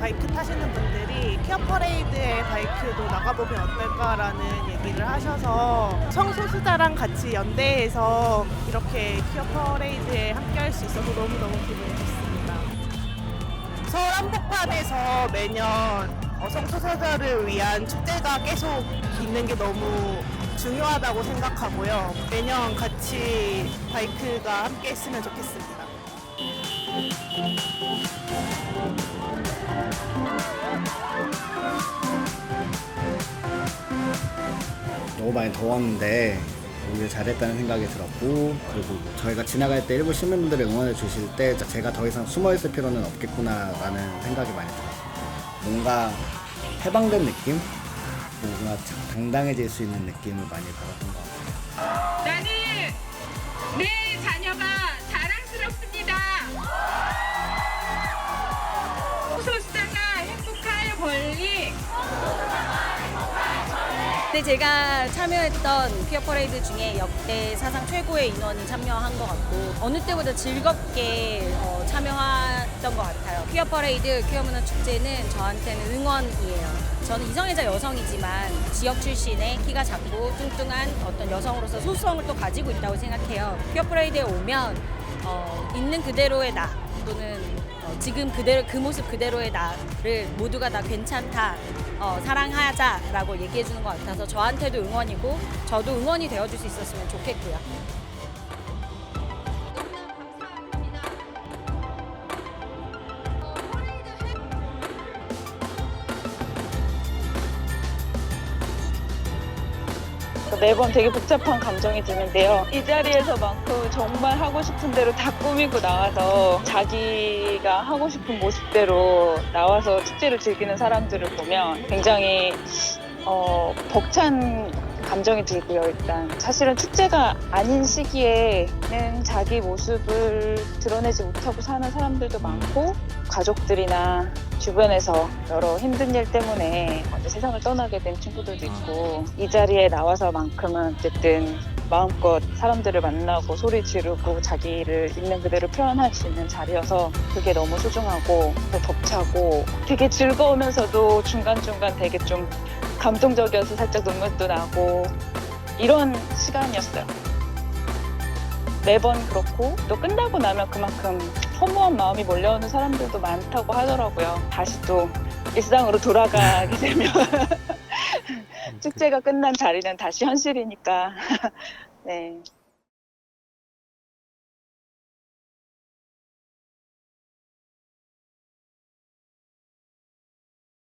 바이크 타시는 분들이 퀴어 퍼레이드의 바이크도 나가보면 어떨까라는 얘기를 하셔서 성소수자랑 같이 연대해서 이렇게 퀴어 퍼레이드에 함께할 수 있어서 너무너무 기분이 좋습니다. 서울 한복판에서 매년 어, 성소수자를 위한 축제가 계속 있는 게 너무 중요하다고 생각하고요. 매년 같이 바이크가 함께 했으면 좋겠습니다. 너무 많이 더웠는데 오길 잘했다는 생각이 들었고 그리고 뭐 저희가 지나갈 때 일부 시민분들이 응원해 주실 때 제가 더 이상 숨어 있을 필요는 없겠구나라는 생각이 많이 들었어요. 뭔가 해방된 느낌? 뭔가 당당해질 수 있는 느낌을 많이 받았던 것 같아요. 나는 내 근데 제가 참여했던 퀴어 퍼레이드 중에 역대 사상 최고의 인원이 참여한 것 같고 어느 때보다 즐겁게 어, 참여했던 것 같아요. 퀴어 퍼레이드, 퀴어 문화 축제는 저한테는 응원이에요. 저는 이성애자 여성이지만 지역 출신의 키가 작고 뚱뚱한 어떤 여성으로서 소수성을 또 가지고 있다고 생각해요. 퀴어 퍼레이드에 오면 어, 있는 그대로의 나 또는 어, 지금 그대로 그 모습 그대로의 나를 모두가 다 괜찮다, 어, 사랑하자라고 얘기해 주는 것 같아서 저한테도 응원이고 저도 응원이 되어줄 수 있었으면 좋겠고요. 매번 되게 복잡한 감정이 드는데요. 이 자리에서만큼 정말 하고 싶은 대로 다 꾸미고 나와서 자기가 하고 싶은 모습대로 나와서 축제를 즐기는 사람들을 보면 굉장히 어, 벅찬 감정이 들고요, 일단. 사실은 축제가 아닌 시기에는 자기 모습을 드러내지 못하고 사는 사람들도 많고, 가족들이나 주변에서 여러 힘든 일 때문에 세상을 떠나게 된 친구들도 있고, 이 자리에 나와서만큼은 어쨌든 마음껏 사람들을 만나고 소리 지르고 자기를 있는 그대로 표현할 수 있는 자리여서 그게 너무 소중하고 또 벅차고 되게 즐거우면서도 중간중간 되게 좀 감동적이어서 살짝 눈물도 나고 이런 시간이었어요. 매번 그렇고 또 끝나고 나면 그만큼 허무한 마음이 몰려오는 사람들도 많다고 하더라고요. 다시 또 일상으로 돌아가게 되면. 축제가 끝난 자리는 다시 현실이니까. 네